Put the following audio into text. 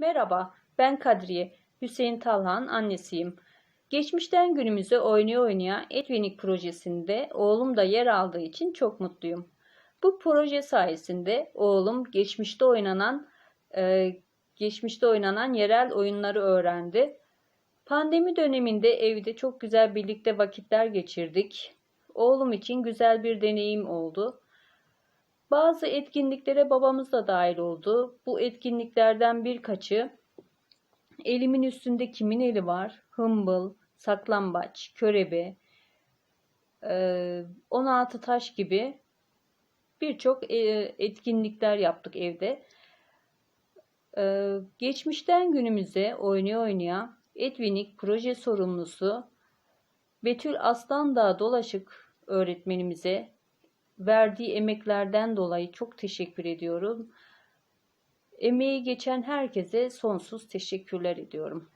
Merhaba, ben Kadriye. Hüseyin Talhan annesiyim. Geçmişten günümüze oynaya oynaya Etvenik projesinde oğlum da yer aldığı için çok mutluyum. Bu proje sayesinde oğlum geçmişte oynanan e, geçmişte oynanan yerel oyunları öğrendi. Pandemi döneminde evde çok güzel birlikte vakitler geçirdik. Oğlum için güzel bir deneyim oldu. Bazı etkinliklere babamız da dahil oldu. Bu etkinliklerden birkaçı Elimin üstünde kimin eli var? Hımbıl, saklambaç, körebe, e, 16 taş gibi birçok e, etkinlikler yaptık evde. E, Geçmişten günümüze oynaya oynaya Etvinik proje sorumlusu Betül Aslandağ Dolaşık öğretmenimize verdiği emeklerden dolayı çok teşekkür ediyorum. Emeği geçen herkese sonsuz teşekkürler ediyorum.